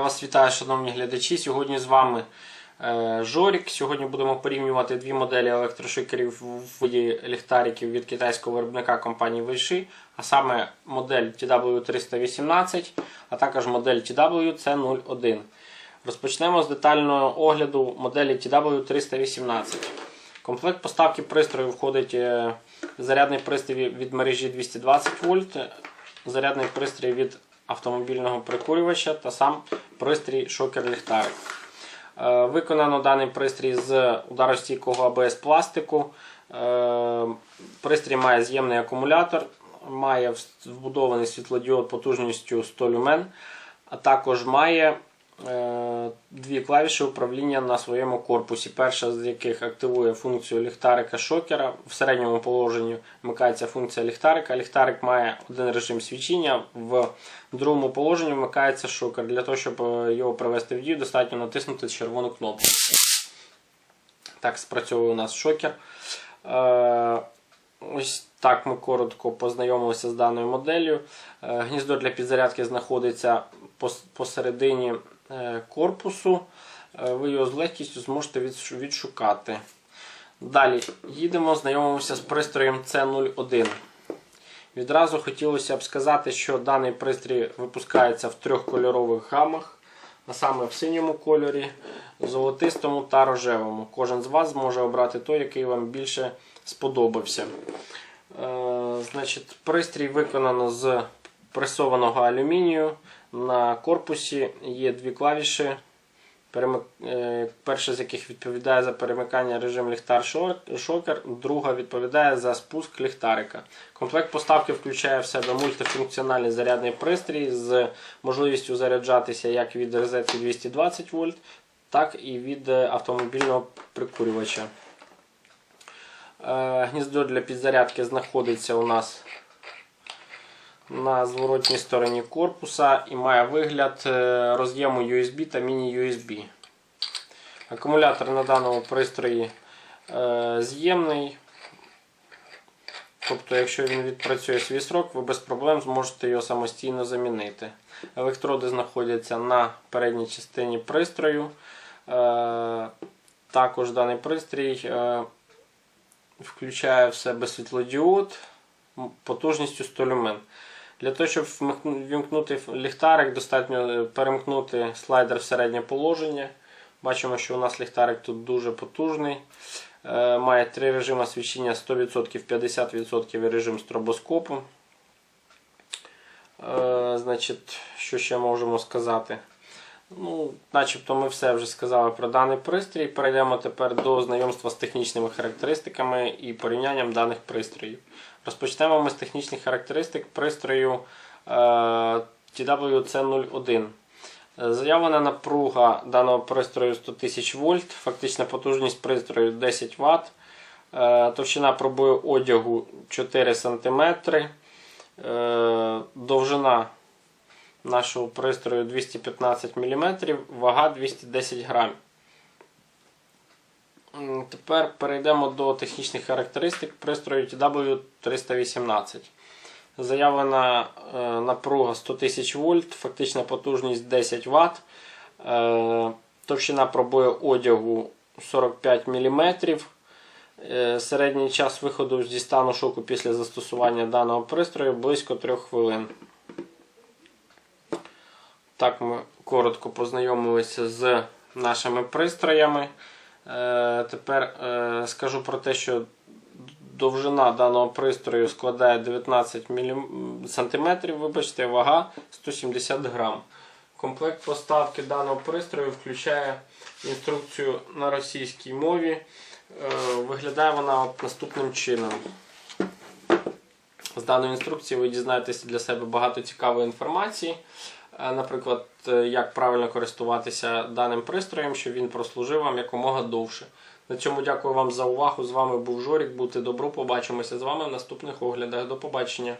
Вас вітаю, шановні глядачі. Сьогодні з вами е, Жорік. Сьогодні будемо порівнювати дві моделі електрошикерів в виді ліхтариків від китайського виробника компанії Weishi, а саме модель TW318, а також модель TW-C01. Розпочнемо з детального огляду моделі TW318. В комплект поставки пристрою входить е, зарядний пристрій від мережі 220 вольт, зарядний пристрій від автомобільного прикурювача та сам пристрій шокер ліхтарик. Е, Виконано даний пристрій з ударостійкого АБС пластику. Е, Пристрій має з'ємний акумулятор, має вбудований світлодіод потужністю 100 люмен, а також має дві клавіші управління на своєму корпусі. Перша з яких активує функцію ліхтарика шокера. В середньому положенні вмикається функція ліхтарика. Ліхтарик має один режим свічіння. В другому положенні вмикається шокер. Для того, щоб е, його привести в дію, достатньо натиснути червону кнопку. Так спрацьовує у нас шокер. Е, Ось так ми коротко познайомилися з даною моделлю. Е, Гніздо для підзарядки знаходиться посередині е, корпусу. Е, Ви його з легкістю зможете відшукати. Далі їдемо, знайомимося з пристроєм C01. Відразу хотілося б сказати, що даний пристрій випускається в трьох кольорових гамах, а саме в синьому кольорі, золотистому та рожевому. Кожен з вас зможе обрати той, який вам більше сподобався. Е, значить, пристрій виконано з пресованого алюмінію. На корпусі є дві клавіші. Е, Перша з яких відповідає за перемикання режим ліхтар-шокер, друга відповідає за спуск ліхтарика. Комплект поставки включає в себе мультифункціональний зарядний пристрій з можливістю заряджатися як від розетки 220 вольт, так і від е, автомобільного прикурювача. Е, Гніздо для підзарядки знаходиться у нас на зворотній стороні корпуса і має вигляд е, роз'єму USB та міні-USB. Акумулятор на даному пристрої е, з'ємний. Тобто, якщо він відпрацює свій срок, ви без проблем зможете його самостійно замінити. Електроди знаходяться на передній частині пристрою. Е, Також даний пристрій включає в себе світлодіод потужністю 100 люмен. Для того, щоб вімкнути ліхтарик, достатньо е, перемкнути слайдер в середнє положення. Бачимо, що у нас ліхтарик тут дуже потужний. Е, Має три режими свічення 100%, 50% і режим стробоскопу. Е, Значить, що ще можемо сказати? Ну, начебто ми все вже сказали про даний пристрій. Перейдемо тепер до знайомства з технічними характеристиками і порівнянням даних пристроїв. Розпочнемо ми з технічних характеристик пристрою е, TWC01. Е, Заявлена напруга даного пристрою 100 тисяч вольт, фактична потужність пристрою 10 Вт, е, товщина пробою одягу 4 см, е, довжина нашого пристрою 215 мм, вага 210 грамів. Тепер перейдемо до технічних характеристик пристрою TW318. Заявлена е, напруга 100 тисяч вольт, фактична потужність 10 Вт, е, товщина пробою одягу 45 мм. Е, середній час виходу зі стану шоку після застосування даного пристрою близько 3 хвилин. Так ми коротко познайомилися з нашими пристроями. Е, Тепер е, скажу про те, що довжина даного пристрою складає 19 см, вибачте, вага 170 грам. Комплект поставки даного пристрою включає інструкцію на російській мові. Е, Виглядає вона наступним чином. З даної інструкції ви дізнаєтеся для себе багато цікавої інформації. Е, Наприклад, е, як правильно користуватися даним пристроєм, щоб він прослужив вам якомога довше. На цьому дякую вам за увагу. З вами був Жорік. Будьте добру. побачимося з вами в наступних оглядах. До побачення.